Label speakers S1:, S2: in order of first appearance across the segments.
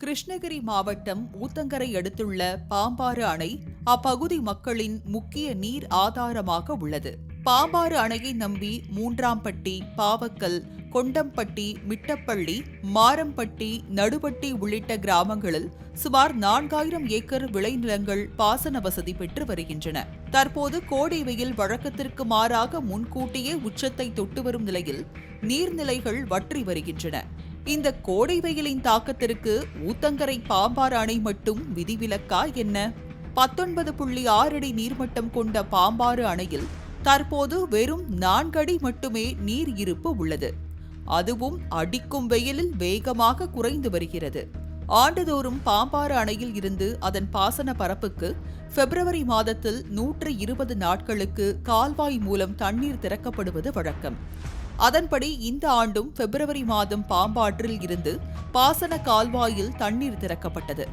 S1: கிருஷ்ணகிரி மாவட்டம் ஊத்தங்கரை அடுத்துள்ள பாம்பாறு அணை அப்பகுதி மக்களின் முக்கிய நீர் ஆதாரமாக உள்ளது. பாம்பாறு அணையை நம்பி மூன்றாம்பட்டி பாவக்கல் கொண்டம்பட்டி மிட்டப்பள்ளி மாரம்பட்டி நடுவட்டி உள்ளிட்ட கிராமங்களில் சுமார் நான்காயிரம் ஏக்கர் விளைநிலங்கள் பாசன வசதி பெற்று வருகின்றன. தற்போது கோடை வெயில் வழக்கத்திற்கு மாறாக முன்கூட்டியே உச்சத்தை தொட்டு வரும் நிலையில் நீர்நிலைகள் வற்றி வருகின்றன. இந்த கோடை வெயிலின் தாக்கத்திற்கு ஊத்தங்கரை பாம்பார் அணை மட்டும் விதிவிலக்கா என்ன? பத்தொன்பது புள்ளி ஆறு அடி நீர்மட்டம் கொண்ட பாம்பாறு அணையில் தற்போது வெறும் நான்கடி மட்டுமே நீர் இருப்பு உள்ளது. அதுவும் அடிக்கும் வெயிலில் வேகமாக குறைந்து வருகிறது. ஆண்டுதோறும் பாம்பாறு அணையில் இருந்து அதன் பாசன பரப்புக்கு பிப்ரவரி மாதத்தில் நூற்று இருபது நாட்களுக்கு கால்வாய் மூலம் தண்ணீர் திறக்கப்படுவது வழக்கம். அதன்படி இந்த ஆண்டும் பிப்ரவரி மாதம் பாம்பாற்றில் இருந்து பாசன கால்வாயில் தண்ணீர் திறக்கப்பட்டது.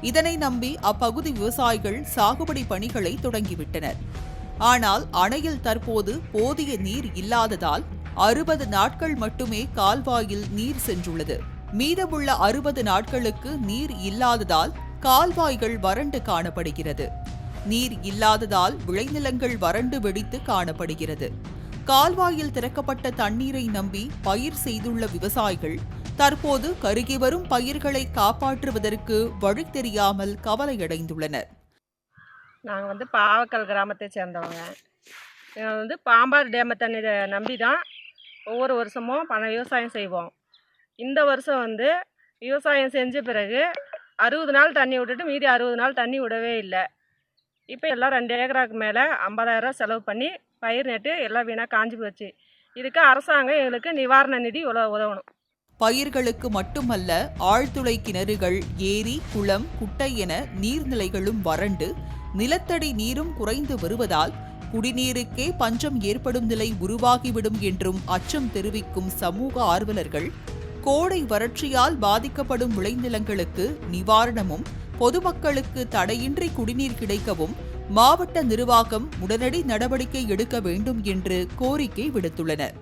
S1: இதனை நம்பி அப்பகுதி விவசாயிகள் சாகுபடி பணிகளை தொடங்கிவிட்டனர். ஆனால் அணையில் தற்போது போதிய நீர் இல்லாததால் அறுபது நாட்கள் மட்டுமே கால்வாயில் நீர் சென்றுள்ளது. மீதமுள்ள அறுபது நாட்களுக்கு நீர் இல்லாததால் கால்வாய்கள் வறண்டு காணப்படுகிறது. நீர் இல்லாததால் விளைநிலங்கள் வறண்டு வெடித்து காணப்படுகிறது. கால்வாயில் திறக்கப்பட்ட தண்ணீரை நம்பி பயிர் செய்துள்ள விவசாயிகள் தற்போது கருகி வரும் பயிர்களை காப்பாற்றுவதற்கு வழி தெரியாமல் கவலையடைந்துள்ளனர்.
S2: நாங்கள் வந்து பாவக்கல் கிராமத்தை சேர்ந்தவங்க. நாங்கள் வந்து பாம்பார் டேமை தண்ணி நம்பி தான் ஒவ்வொரு வருஷமும் பண விவசாயம் செய்வோம். இந்த வருஷம் வந்து விவசாயம் செஞ்ச பிறகு அறுபது நாள் தண்ணி விட்டுட்டு மீதி அறுபது நாள் தண்ணி விடவே இல்லை. இப்போ எல்லாம் ரெண்டு ஏக்கராக்கு மேலே ஐம்பதாயிரம் செலவு பண்ணி பயிர் நட்டு எல்லாம் வீணாக காஞ்சி போச்சு. இதுக்கு அரசாங்கம் எங்களுக்கு நிவாரண நிதி உல உதவணும்.
S1: பயிர்களுக்கு மட்டுமல்ல ஆழ்துளை கிணறுகள் ஏரி குளம் குட்டை என நீர்நிலைகளும் வறண்டு நிலத்தடி நீரும் குறைந்து வருவதால் குடிநீருக்கே பஞ்சம் ஏற்படும் நிலை உருவாகிவிடும் என்றும் அச்சம் தெரிவிக்கும் சமூக ஆர்வலர்கள் கோடை வறட்சியால் பாதிக்கப்படும் விளைநிலங்களுக்கு நிவாரணமும் பொதுமக்களுக்கு தடையின்றி குடிநீர் கிடைக்கவும் மாவட்ட நிர்வாகம் உடனடி நடவடிக்கை எடுக்க வேண்டும் என்று கோரிக்கை விடுத்துள்ளனர்.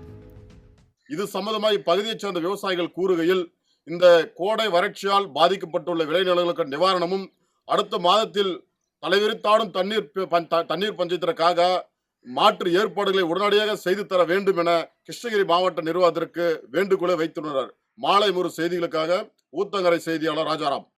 S3: இது சம்பந்தமாய் பகுதியைச் சேர்ந்த விவசாயிகள் கூறுகையில் இந்த கோடை வறட்சியால் பாதிக்கப்பட்டுள்ள விளைநிலங்களுக்கு நிவாரணமும் அடுத்த மாதத்தில் தலைவிரித்தாடும் தண்ணீர் த- தண்ணீர் பஞ்சத்திற்காக மாற்று ஏற்பாடுகளை உடனடியாக செய்து தர வேண்டும் என கிருஷ்ணகிரி மாவட்ட நிர்வாகத்திற்கு வேண்டுகோளை வைத்துள்ளனர். மாலை ஒரு செய்திகளுக்காக ஊத்தங்கரை செய்தியாளர் ராஜாராம்.